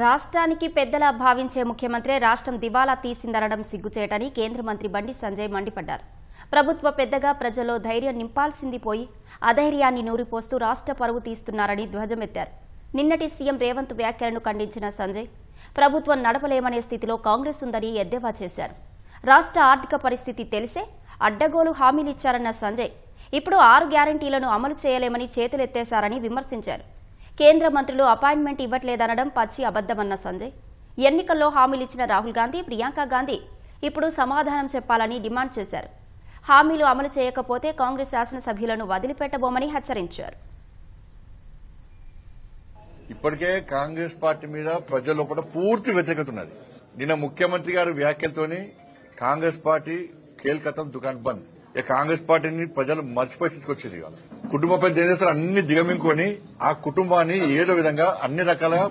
రాష్ట్రానికి పెద్దలా భావించే ముఖ్యమంత్రి రాష్ట్రం దివాలా తీసిందనడం సిగ్గుచేటని కేంద్ర మంత్రి బండి సంజయ్ మండిపడ్డారు. ప్రభుత్వ పెద్దగా ప్రజల్లో ధైర్యం నింపాల్సింది పోయి అధైర్యాన్ని నూరిపోస్తూ రాష్ట్ర పరువు తీస్తున్నారని ధ్వజమెత్తారు. నిన్నటి సీఎం రేవంత్ వ్యాఖ్యలను ఖండించిన సంజయ్ ప్రభుత్వం నడపలేమనే స్థితిలో కాంగ్రెస్ ఉందని ఎద్దేవా చేశారు. రాష్ట్ర ఆర్థిక పరిస్థితి తెలిసే అడ్డగోలు హామీలిచ్చారన్న సంజయ్ ఇప్పుడు ఆరు గ్యారంటీలను అమలు చేయలేమని చేతులెత్తేశారని విమర్శించారు. కేంద్ర మంత్రులు అపాయింట్మెంట్ ఇవ్వట్లేదనడం పచ్చి అబద్దమన్న సంజయ్. ఎన్నికల్లో హామీలిచ్చిన రాహుల్ గాంధీ ప్రియాంక గాంధీ ఇప్పుడు సమాధానం చెప్పాలని డిమాండ్ చేశారు. హామీలు అమలు చేయకపోతే కాంగ్రెస్ శాసనసభ్యులను వదిలిపెట్టబోమని హెచ్చరించారు. ఇప్పటికే కాంగ్రెస్ పార్టీ మీద ప్రజల్లో కూడా పూర్తి వ్యతిరేకత ఉన్నది. నిన్న ముఖ్యమంత్రి గారి వ్యాఖ్యలతోని కాంగ్రెస్ పార్టీ కేల్కతం దుకాన్ బంద్. కాంగ్రెస్ పార్టీని ప్రజలు మర్చిపోయి తీసుకొచ్చింది ఇవాళ కుటుంబ పెద్ద చేస్తారు అన్ని దిగమింగుకొని ఆ కుటుంబాన్ని ఏదో విధంగా అన్ని రకాలుగా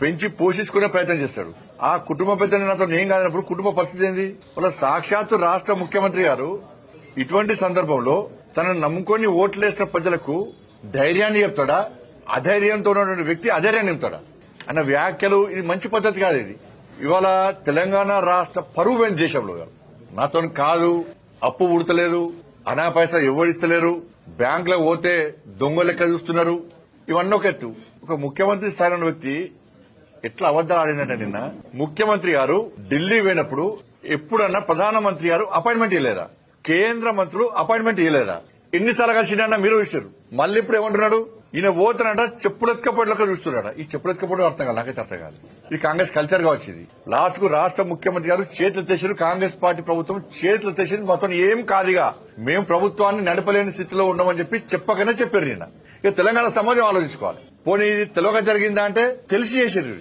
పెంచి పోషించుకునే ప్రయత్నం చేస్తాడు. ఆ కుటుంబ పెద్ద నాతో నేను కాదన్నప్పుడు కుటుంబ పరిస్థితి ఏంది? వాళ్ళ సాక్షాత్తు రాష్ట్ర ముఖ్యమంత్రి గారు ఇటువంటి సందర్భంలో తనను నమ్ముకొని ఓట్లేసిన ప్రజలకు ధైర్యాన్ని చెప్తాడా? అధైర్యంతో ఉన్నటువంటి వ్యక్తి అధైర్యాన్ని చెప్తాడా? అన్న వ్యాఖ్యలు ఇది మంచి పద్ధతి కాదు ఇది. ఇవాళ తెలంగాణ రాష్ట్ర పరువు పోయిన దేశంలో. నాతో కాదు అప్పు ఉడతలేదు అనా పైసా ఎవరిస్తలేరు బ్యాంకులో పోతే దొంగ లెక్క చూస్తున్నారు. ఇవన్నీ ఒక ఎత్తు. ఒక ముఖ్యమంత్రి స్థాయిలో వ్యక్తి ఎట్లా అబద్దాలు ఆడినట్ట నిన్న ముఖ్యమంత్రి గారు ఢిల్లీ పోయినప్పుడు ఎప్పుడన్నా ప్రధానమంత్రి గారు అపాయింట్మెంట్ ఇవ్వలేదా కేంద్ర మంత్రులు అపాయింట్మెంట్ ఇవ్వలేదా ఎన్నిసార్లు కలిసినా మీరు ఇచ్చారు మళ్ళీ ఇప్పుడు ఏమంటున్నాడు? ఈయన పోతున్నాడ చెప్పులెత్తుకపోయేలాగా చూస్తున్నాడు ఈ చెప్పులెత్తుకపోవడం అర్థం కాదు నాకైతే అర్థం కాదు. ఇది కాంగ్రెస్ కల్చర్గా వచ్చింది లాస్ట్కు రాష్ట్ర ముఖ్యమంత్రి గారు చేతులు తెచ్చారు కాంగ్రెస్ పార్టీ ప్రభుత్వం చేతులు తెచ్చింది మొత్తం ఏం కాదుగా. మేము ప్రభుత్వాన్ని నడపలేని స్థితిలో ఉన్నామని చెప్పి చెప్పకనే చెప్పారు నిన్న. ఇక తెలంగాణ సమాజం ఆలోచించుకోవాలి. పోనీ ఇది తెలియక జరిగిందా అంటే తెలిసి చేసారు